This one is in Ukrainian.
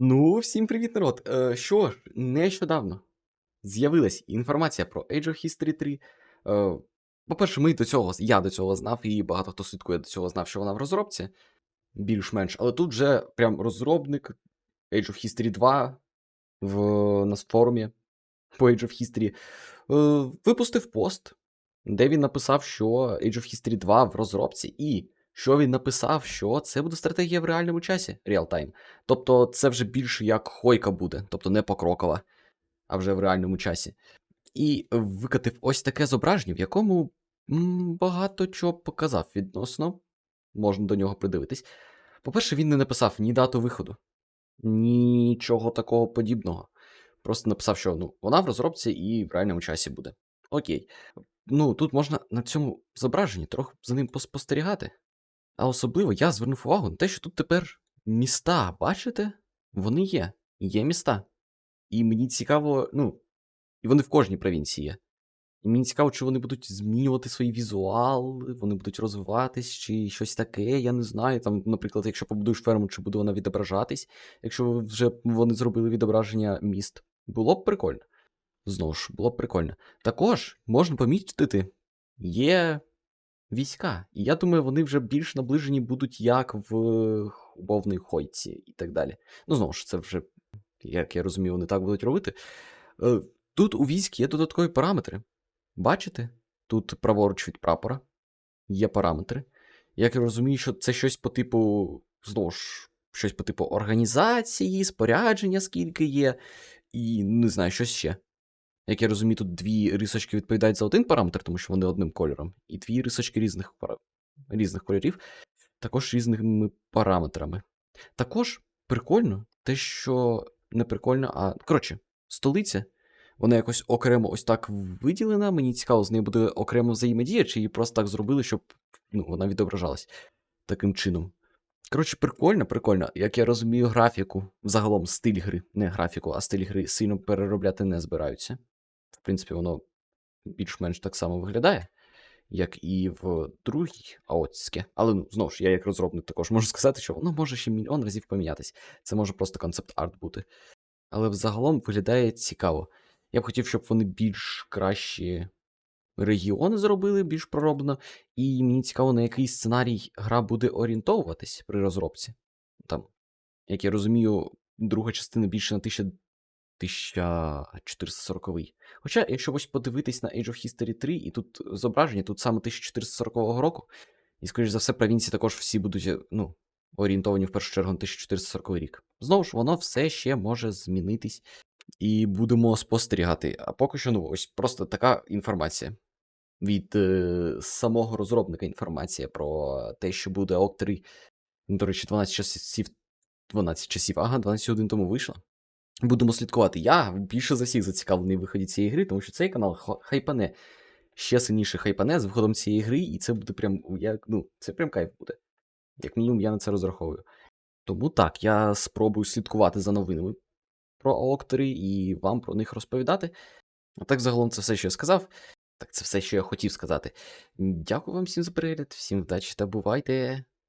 Ну, всім привіт, народ. Е, що ж, нещодавно з'явилась інформація про Age of History 3. Е, по-перше, ми до цього, я до цього знав, і багато хто слідкує до цього знав, що вона в розробці, більш-менш. Але тут вже прям розробник Age of History 2 в, на форумі по Age of History е, випустив пост, де він написав, що Age of History 2 в розробці, і що він написав, що це буде стратегія в реальному часі, реал-тайм. Тобто це вже більше як хойка буде, тобто не покрокова, а вже в реальному часі. І викатив ось таке зображення, в якому багато чого показав відносно. Можна до нього придивитись. По-перше, він не написав ні дату виходу, нічого такого подібного. Просто написав, що ну, вона в розробці і в реальному часі буде. Окей. Ну, тут можна на цьому зображенні трохи за ним поспостерігати. А особливо я звернув увагу на те, що тут тепер міста, бачите? Вони є. Є міста. І мені цікаво, ну, і вони в кожній провінції є. І мені цікаво, чи вони будуть змінювати свої візуали, вони будуть розвиватись, чи щось таке, я не знаю. Там, наприклад, якщо побудуєш ферму, чи буде вона відображатись, якщо вже вони зробили відображення міст. Було б прикольно. Знову ж, було б прикольно. Також можна помітити, є війська. І я думаю, вони вже більш наближені будуть як в умовній хойці і так далі. Ну, знову ж, це вже, як я розумію, вони так будуть робити. Е, Тут у військ є додаткові параметри. Бачите? Тут праворуч від прапора є параметри. Як я розумію, що це щось по типу, знову ж, щось по типу організації, спорядження, скільки є, і не знаю, щось ще. Як я розумію, тут дві рисочки відповідають за один параметр, тому що вони одним кольором, і дві рисочки різних, різних кольорів, також різними параметрами. Також прикольно те, що не прикольно, а. Коротше, столиця. Вона якось окремо ось так виділена. Мені цікаво, з нею буде окремо взаємодія, чи її просто так зробили, щоб ну, вона відображалась таким чином. Коротше, прикольно, прикольно. Як я розумію, графіку, загалом стиль гри, не графіку, а стиль гри сильно переробляти не збираються. В принципі, воно більш-менш так само виглядає, як і в другій аотське. Але ну, знову ж, я як розробник також можу сказати, що воно може ще мільйон разів помінятись. Це може просто концепт-арт бути. Але взагалом виглядає цікаво. Я б хотів, щоб вони більш кращі регіони зробили, більш пророблено, і мені цікаво, на який сценарій гра буде орієнтовуватись при розробці. Там, як я розумію, друга частина більше на 1000 1440. Хоча, якщо ось подивитись на Age of History 3, і тут зображення, тут саме 1440 року, і, скоріш за все, провінції також всі будуть ну, орієнтовані в першу чергу на 1440 рік. Знову ж, воно все ще може змінитись, і будемо спостерігати. А поки що, ну, ось просто така інформація. Від е, самого розробника інформація про те, що буде ОК 3. До речі, 12 часів. 12 часів, ага, 12 годин тому вийшло. Будемо слідкувати. Я більше за всіх зацікавлений в виході цієї гри, тому що цей канал хайпане ще сильніше хайпане з виходом цієї гри, і це буде прям як, ну, це прям кайф буде. Як мінімум, я на це розраховую. Тому так, я спробую слідкувати за новинами про АОК 3 і вам про них розповідати. А так, загалом, це все, що я сказав. Так, це все, що я хотів сказати. Дякую вам всім за перегляд, всім вдачі та бувайте!